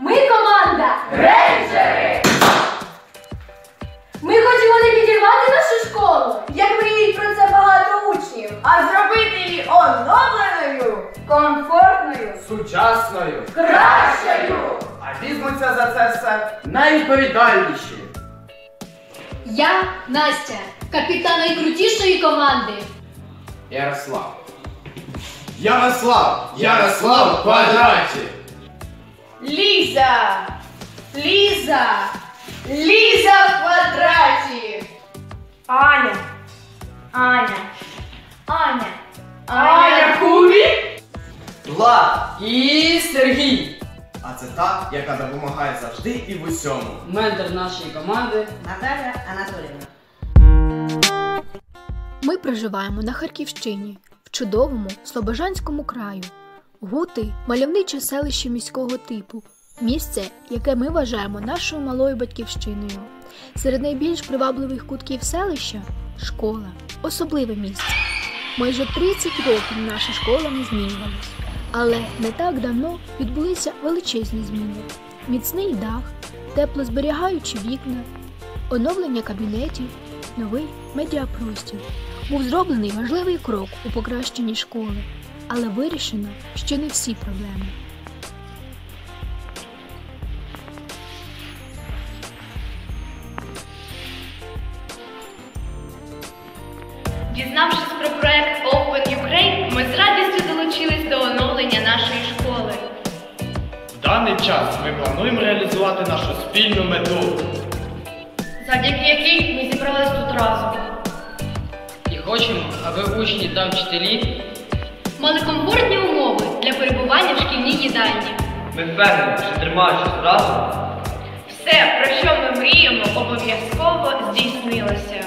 Ми команда Рейнджери! Ми хочемо не підірвати нашу школу. Як мріють про це багато учнів, а зробити її оновленою, комфортною, Сучасною. кращою. А візьмуться за це все найвідповідальніші. Я Настя, капітан найкрутішої команди. Ярослав. Ярослав! Ярослав в квадраті! Ліза! Ліза! Ліза в квадраті! Аня! Аня! Аня! Аня Кубі! Влад і Сергій. А це та, яка допомагає завжди і в усьому. Ментор нашої команди. Наталя Анатоліївна. Ми проживаємо на Харківщині, в чудовому Слобожанському краю. Гути мальовниче селище міського типу, місце, яке ми вважаємо нашою малою батьківщиною. Серед найбільш привабливих кутків селища школа, особливе місце. Майже 30 років наша школа не змінювалась, але не так давно відбулися величезні зміни: міцний дах, теплозберігаючі вікна, оновлення кабінетів, новий медіапростір. Був зроблений важливий крок у покращенні школи, але вирішено ще не всі проблеми. Дізнавшись про проект Open Ukraine, ми з радістю долучились до оновлення нашої школи. В даний час ми плануємо реалізувати нашу спільну мету. завдяки якій ми зібрались тут разом. І хочемо, аби учні та вчителі Мали комфортні умови для перебування в шкільній їдальні. ми впевнені, що тримаючись разом, Все, про що ми мріємо, обов'язково здійснилося.